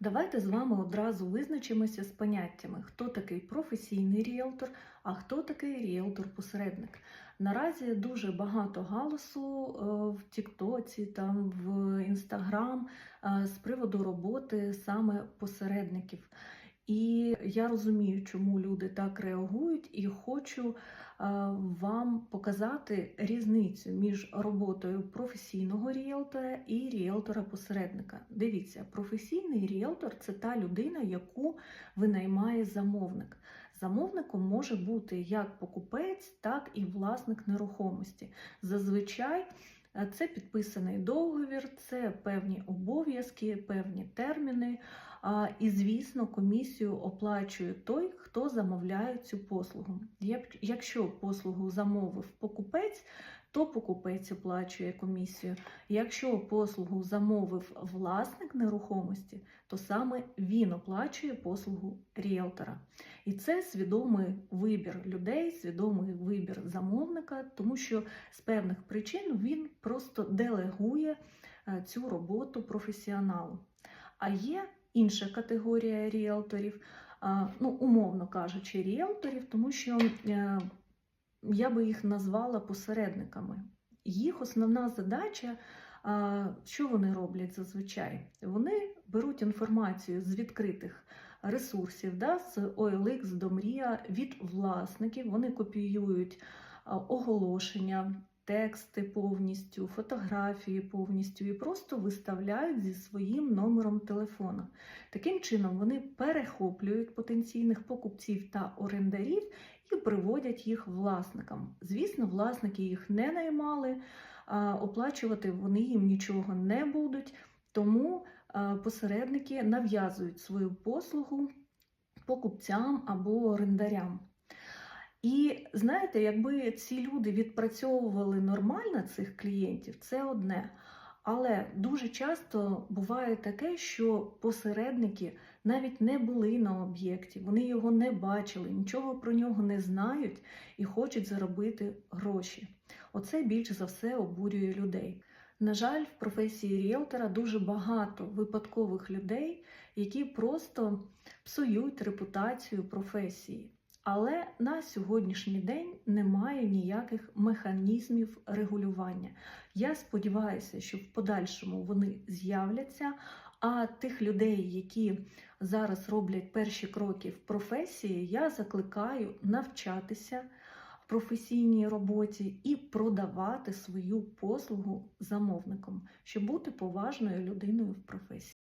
Давайте з вами одразу визначимося з поняттями, хто такий професійний ріелтор, а хто такий ріелтор-посередник. Наразі дуже багато галасу е, в Тіктоці, там в Інстаграм е, з приводу роботи саме посередників. І я розумію, чому люди так реагують, і хочу вам показати різницю між роботою професійного ріелтора і ріелтора-посередника. Дивіться, професійний ріелтор це та людина, яку винаймає замовник. Замовником може бути як покупець, так і власник нерухомості. Зазвичай це підписаний договір, це певні обов'язки, певні терміни. І, звісно, комісію оплачує той, хто замовляє цю послугу. Якщо послугу замовив покупець, то покупець оплачує комісію. Якщо послугу замовив власник нерухомості, то саме він оплачує послугу ріелтора. І це свідомий вибір людей, свідомий вибір замовника, тому що з певних причин він просто делегує е, цю роботу професіоналу. А є інша категорія ріелторів, ну, умовно кажучи, ріелторів, тому що е, я би їх назвала посередниками. Їх основна задача, що вони роблять зазвичай? Вони беруть інформацію з відкритих ресурсів, да, з OLX, до Мрія, від власників, вони копіюють оголошення, тексти повністю, фотографії повністю і просто виставляють зі своїм номером телефона. Таким чином вони перехоплюють потенційних покупців та орендарів і приводять їх власникам. Звісно, власники їх не наймали, оплачувати вони їм нічого не будуть, тому посередники нав'язують свою послугу покупцям або орендарям. І знаєте, якби ці люди відпрацьовували нормально цих клієнтів, це одне. Але дуже часто буває таке, що посередники навіть не були на об'єкті, вони його не бачили, нічого про нього не знають і хочуть заробити гроші. Оце більше за все обурює людей. На жаль, в професії ріелтора дуже багато випадкових людей, які просто псують репутацію професії. Але на сьогоднішній день немає ніяких механізмів регулювання. Я сподіваюся, що в подальшому вони з'являться. А тих людей, які зараз роблять перші кроки в професії, я закликаю навчатися в професійній роботі і продавати свою послугу замовникам, щоб бути поважною людиною в професії.